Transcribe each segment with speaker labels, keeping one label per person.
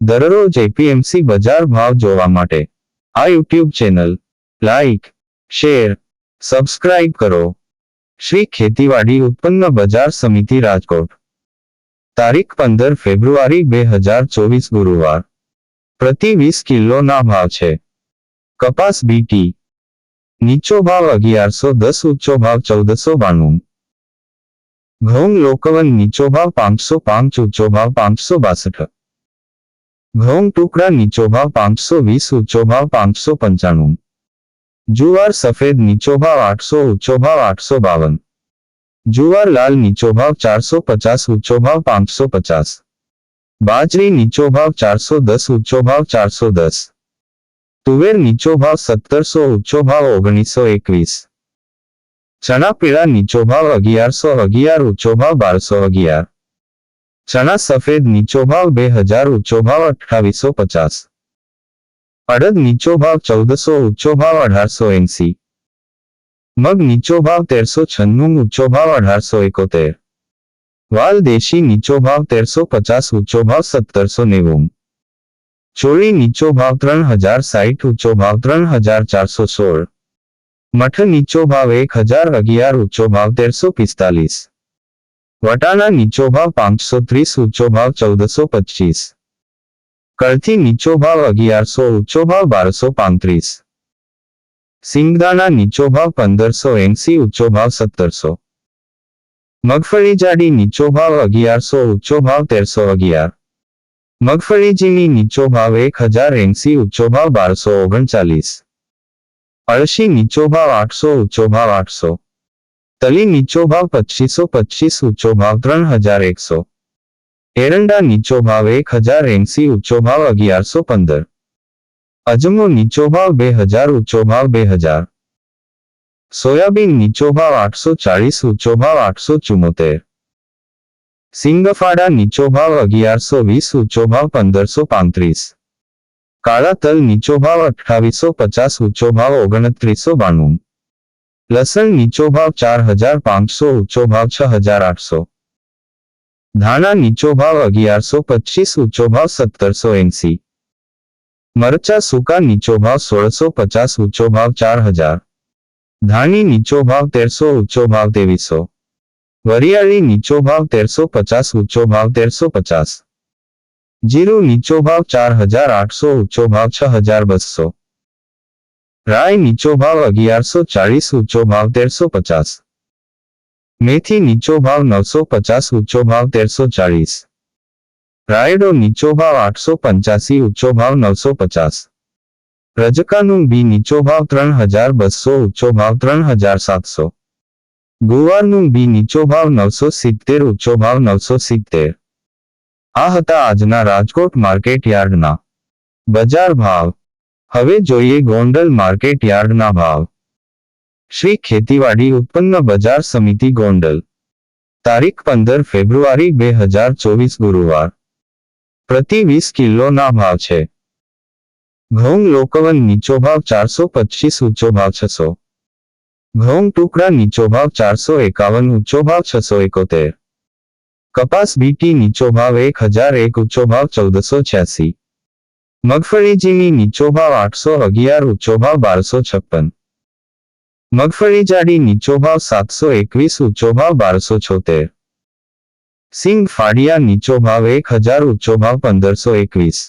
Speaker 1: દરરોજ એપીએમસી બજાર ભાવ જોવા માટે. આ YouTube channel, like, share, subscribe કરો. શ્રી ખેતીવાડી ઉત્પન્ન બજાર સમિતિ રાજકોટ. તારીખ પંદર ફેબ્રુઆરી બે હજાર ચોવીસ ગુરુવાર. પ્રતિ વીસ કિલોના ભાવ છે. કપાસ બીટી નીચો ભાવ અગિયારસો દસ ઊંચો ભાવ ચૌદસો બાણું. ઘઉં લોકવન નીચો ભાવ પાંચસો પાંચ ઊંચો ભાવ પાંચસો બાસઠ. ઘઉં ટુકડા નીચો ભાવ પાંચસો વીસ ઊંચો ભાવ પાંચસો પંચાણું જુવાર સફેદ નીચો ભાવ આઠસો ઊંચો ભાવ આઠસો બાવન જુવાર લાલ નીચો ભાવ ચારસો પચાસ ઊંચો ભાવ પાંચસો પચાસ બાજરી નીચો ભાવ ચારસો દસ ઊંચો ભાવ ચારસો દસ તુવેર નીચો ભાવ સત્તરસો ઊંચો ભાવ ઓગણીસો એકવીસ ચણા પીળા નીચો ભાવ અગિયારસો અગિયાર ઊંચો ભાવ બારસો અગિયાર ચણા સફેદ નીચો ભાવ બે હજાર ઊંચો ભાવ અઠ્ઠાવીસો પચાસ અડદ નીચો ભાવ ચૌદસો ઊંચો ભાવ અઢારસો એંસી મગ નીચો ભાવ તેરસો છન્નું ઊંચો ભાવ અઢારસો એકોતેર વાલ દેશી નીચો ભાવ તેરસો પચાસ ઊંચો ભાવ સત્તરસો નેવું ચોળી નીચો ભાવ ત્રણ હજાર સાઠ ઊંચો ભાવ ત્રણ હજાર ચારસો સોળ મઠ નીચો ભાવ એક હજાર અગિયાર ઊંચો ભાવ તેરસો પિસ્તાલીસ વટાણા નીચો ભાવ પાંચસો ત્રીસ ઊંચો ભાવ ચૌદસો પચીસ કળથી નીચો ભાવ અગિયારસો ઊંચો ભાવ બારસો પાંત્રીસ સિંગદાણા નીચો ભાવ પંદરસો એંસી ઊંચો ભાવ સત્તરસો મગફળી જાડી નીચો ભાવ અગિયારસો ઊંચો ભાવ તેરસો અગિયાર મગફળી ઝીણી નીચો ભાવ એક હજાર એંસી ઊંચો ભાવ બારસો ઓગણચાલીસ અળશી નીચો ભાવ આઠસો ઊંચો ભાવ આઠસો તલી નીચો ભાવ પચીસો પચીસ ઊંચો ભાવ ત્રણ હજાર એકસો એરંડા નીચો ભાવ એક હજાર એંસી ઊંચો ભાવ અગિયારસો પંદર અજમો નીચો ભાવ બે હજાર ઊંચો ભાવ બે હજાર સોયાબીન નીચો ભાવ આઠસો ચાળીસ ઊંચો ભાવ આઠસો ચુમ્મોતેર સિંગફાડા નીચો ભાવ અગિયારસો વીસ ઊંચો ભાવ પંદરસો પાંત્રીસ કાળા તલ નીચો ભાવ અઠ્ઠાવીસો પચાસ ઊંચો ભાવ ઓગણત્રીસો બાણું લસણ નીચો ભાવ ચાર હજાર પાંચસો ઊંચો ભાવ છ હજાર આઠસો ધાણા નીચો ભાવ અગિયારસો પચીસ ઊંચો ભાવ સત્તરસો એંસી મરચા સૂકા નીચો ભાવ સોળસો પચાસ ઊંચો ભાવ ચાર હજાર ધાણી નીચો ભાવ તેરસો ઊંચો ભાવ ત્રેવીસો વરિયાળી નીચો ભાવ તેરસો પચાસ ઊંચો ભાવ તેરસો પચાસ જીરું નીચો ભાવ ચાર હજાર આઠસો ઊંચો ભાવ છ હજાર બસો રાય નીચો ભાવ અગિયારસો ચાળીસ ઊંચો ભાવ તેરસો પચાસ મેથી નીચો ભાવ નવસો પચાસ ઊંચો ભાવ તેરસો ચાળીસ રાયડો નીચો ભાવ આઠસો પંચ્યાસી ઊંચો ભાવ નવસો પચાસ રજકાનું બી નીચો ભાવ ત્રણ હજાર બસો ઊંચો ભાવ ત્રણ હજાર સાતસો ગુવારનું બી નીચો ભાવ નવસો સિત્તેર ઊંચો ભાવ નવસો સિત્તેર આ હતા આજના રાજકોટ માર્કેટ યાર્ડના બજાર ભાવ હવે જોઈએ ગોંડલ માર્કેટ યાર્ડના ભાવ. શ્રી ખેતીવાડી ઉત્પન્ન બજાર સમિતિ ગોંડલ. તારીખ પંદર ફેબ્રુઆરી બે હજાર ચોવીસ ગુરુવાર. પ્રતિ વીસ કિલોના ભાવ છે. ઘઉં લોકવન નીચો ભાવ ચારસો પચીસ, ઊંચો ભાવ છસો. ઘઉં ટુકડા નીચો ભાવ ચારસો એકાવન, ઊંચો ભાવ છસો એકોતેર. કપાસ બીટી નીચો ભાવ એક હજાર એક, ઊંચો ભાવ ચૌદસો છ્યાસી. મગફળી ઝીણી નીચો ભાવ આઠસો અગિયાર ઊંચો ભાવ બારસો છપ્પન મગફળી જાડી નીચો ભાવ સાતસો એકવીસ ઊંચો ભાવ બારસો છોતેર સિંગ ફાડિયા નીચો ભાવ એક હજાર ઊંચો ભાવ પંદરસો એકવીસ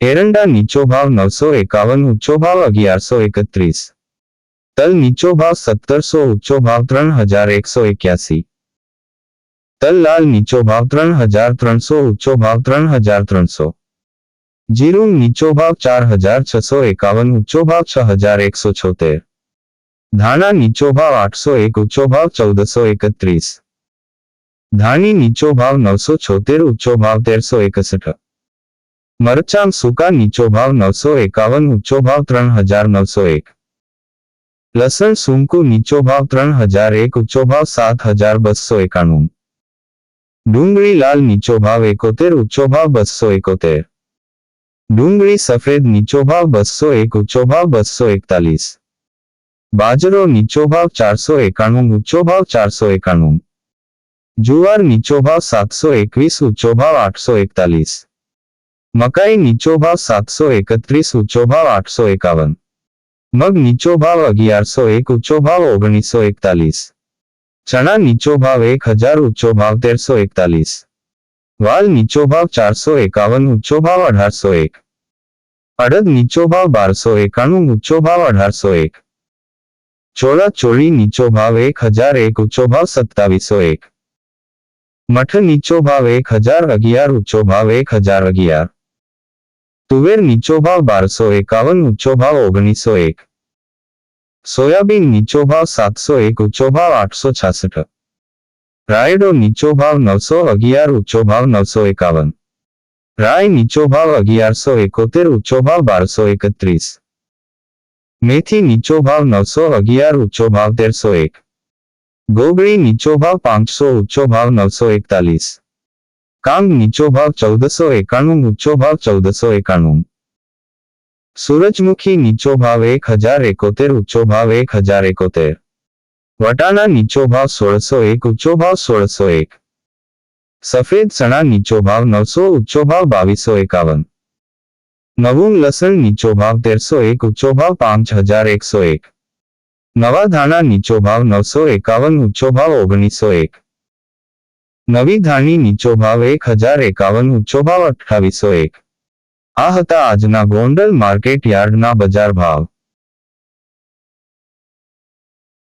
Speaker 1: એરંડા નીચો ભાવ નવસો એકાવન ઊંચો ભાવ અગિયારસો એકત્રીસ તલ નીચો ભાવ સત્તરસો ઊંચો ભાવ ત્રણ હજાર એકસો એક્યાસી તલ લાલ નીચો ભાવ ત્રણ હજાર ત્રણસો ઊંચો ભાવ ત્રણ હજાર ત્રણસો જીરું નીચો ભાવ ચાર હજાર છસો એકાવન ઊંચો ભાવ છ હજાર એકસો છોતેર ધાણા નીચો ભાવ આઠસો એક ઊંચો ભાવ ચૌદસો એકત્રીસ ધાણી નીચો ભાવ નવસો છોતેર ઊંચો ભાવ તેરસો એકસઠ મરચાં સૂકા નીચો ભાવ નવસો એકાવન ઊંચો ભાવ ત્રણ હજાર નવસો એક લસણ સૂંકું નીચો ભાવ ત્રણ હજાર એક ઊંચો ભાવ સાત હજાર બસો એકાણું ડુંગળી લાલ નીચો ભાવ એકોતેર ઊંચો ભાવ બસો એકોતેર ડુંગળી સફેદ નીચો ભાવ બસો એક ઊંચો ભાવ બસો એકતાલીસ. બાજરો નીચો ભાવ ચારસો એકાણું ઊંચો ભાવ ચારસો એકાણું. જુવાર નીચો ભાવ સાતસો એકવીસ ઊંચો ભાવ આઠસો એકતાલીસ. મકાઈ નીચો ભાવ સાતસો એકત્રીસ ઊંચો ભાવ આઠસો એકાવન. મગ નીચો ભાવ અગિયારસો એક ઊંચો ભાવ ઓગણીસો એકતાલીસ. ચણા નીચો ભાવ એક હજાર ઊંચો ભાવ તેરસો એકતાલીસ. વાલ નીચો ભાવ ચારસો એકાવન ઊંચો ભાવ અઢારસો એક. અડદ નીચો ભાવ બારસો એકાણું ઊંચો ભાવ અઢારસો એક ચોળા ચોળી નીચો ભાવ એક હજાર એક ઊંચો ભાવ સત્તાવીસો એક મઠ નીચો ભાવ એક હજાર અગિયાર ઊંચો ભાવ એક હજાર અગિયાર તુવેર નીચો ભાવ બારસો એકાવન ઊંચો ભાવ ઓગણીસો એક સોયાબીન નીચો ભાવ સાતસો એક ઊંચો ભાવ આઠસો છાસઠ રાયડો નીચો ભાવ નવસો અગિયાર ઊંચો ભાવ નવસો એકાવન રાય નીચો ભાવ અગિયારસો એકોતેર, ઊંચો ભાવ બારસો એકત્રીસ. મેથી નીચો ભાવ નવસો અગિયાર, ઊંચો ભાવ તેરસો એક. ગોગળી નીચો ભાવ પાંચસો, ઊંચો ભાવ નવસો એકતાલીસ. કાંગ નીચો ભાવ ચૌદસો એકાણું, ઊંચો ભાવ ચૌદસો એકાણું. સૂરજમુખી નીચો ભાવ એક હજાર એકોતેર, ઊંચો ભાવ એક હજાર એકોતેર. વટાણા નીચો ભાવ સોળસો એક, ઊંચો ભાવ સોળસો એક. સફેદ ચણા નીચો ભાવ નવસો ઊંચો ભાવ બાવીસો એકાવન. નવું લસણ નીચો ભાવ તેરસો એક ઊંચો ભાવ પાંચ હજાર એકસો એક. નવા ધાણા નીચો ભાવ નવસો એકાવન ઊંચો ભાવ ઓગણીસો એક. નવી ધાણી નીચો ભાવ એક હજાર એકાવન ઊંચો ભાવ અઠ્ઠાવીસો એક. આ હતા આજના ગોંડલ માર્કેટ યાર્ડના બજાર ભાવ.